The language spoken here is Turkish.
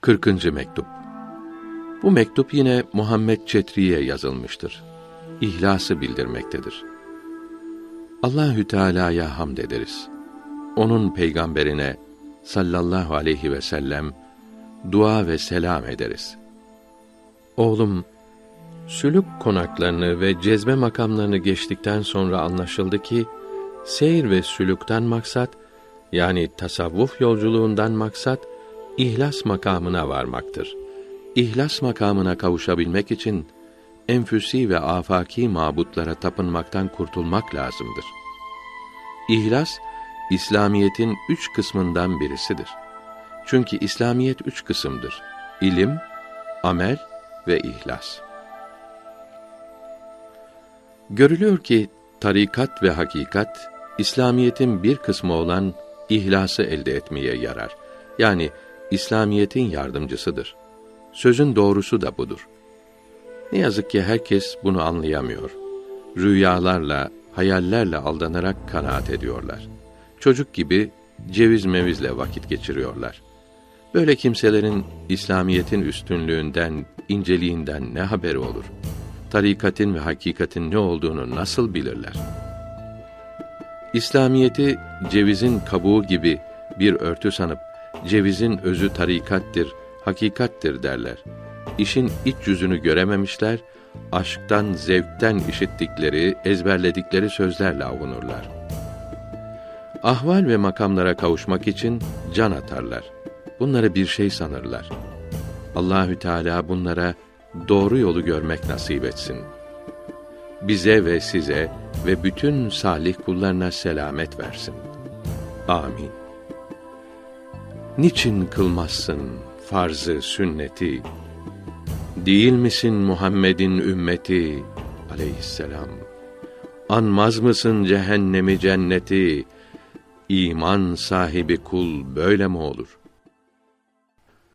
40. mektup. Bu mektup yine Muhammed Çetri'ye yazılmıştır. İhlası bildirmektedir. Allahü Teala'ya hamd ederiz. Onun peygamberine sallallahu aleyhi ve sellem dua ve selam ederiz. Oğlum, sülük konaklarını ve cezbe makamlarını geçtikten sonra anlaşıldı ki seyir ve sülükten maksat yani tasavvuf yolculuğundan maksat ihlas makamına varmaktır. İhlas makamına kavuşabilmek için enfüsi ve afaki mabutlara tapınmaktan kurtulmak lazımdır. İhlas İslamiyetin üç kısmından birisidir. Çünkü İslamiyet üç kısımdır. İlim, amel ve ihlas. Görülüyor ki tarikat ve hakikat İslamiyetin bir kısmı olan ihlası elde etmeye yarar. Yani İslamiyetin yardımcısıdır. Sözün doğrusu da budur. Ne yazık ki herkes bunu anlayamıyor. Rüyalarla, hayallerle aldanarak kanaat ediyorlar. Çocuk gibi ceviz mevizle vakit geçiriyorlar. Böyle kimselerin İslamiyetin üstünlüğünden, inceliğinden ne haberi olur? Tarikatin ve hakikatin ne olduğunu nasıl bilirler? İslamiyeti cevizin kabuğu gibi bir örtü sanıp cevizin özü tarikattir, hakikattir derler. İşin iç yüzünü görememişler, aşktan, zevkten işittikleri, ezberledikleri sözlerle avunurlar. Ahval ve makamlara kavuşmak için can atarlar. Bunları bir şey sanırlar. Allahü Teala bunlara doğru yolu görmek nasip etsin. Bize ve size ve bütün salih kullarına selamet versin. Amin. Niçin kılmazsın farzı sünneti? Değil misin Muhammed'in ümmeti aleyhisselam? Anmaz mısın cehennemi cenneti? İman sahibi kul böyle mi olur?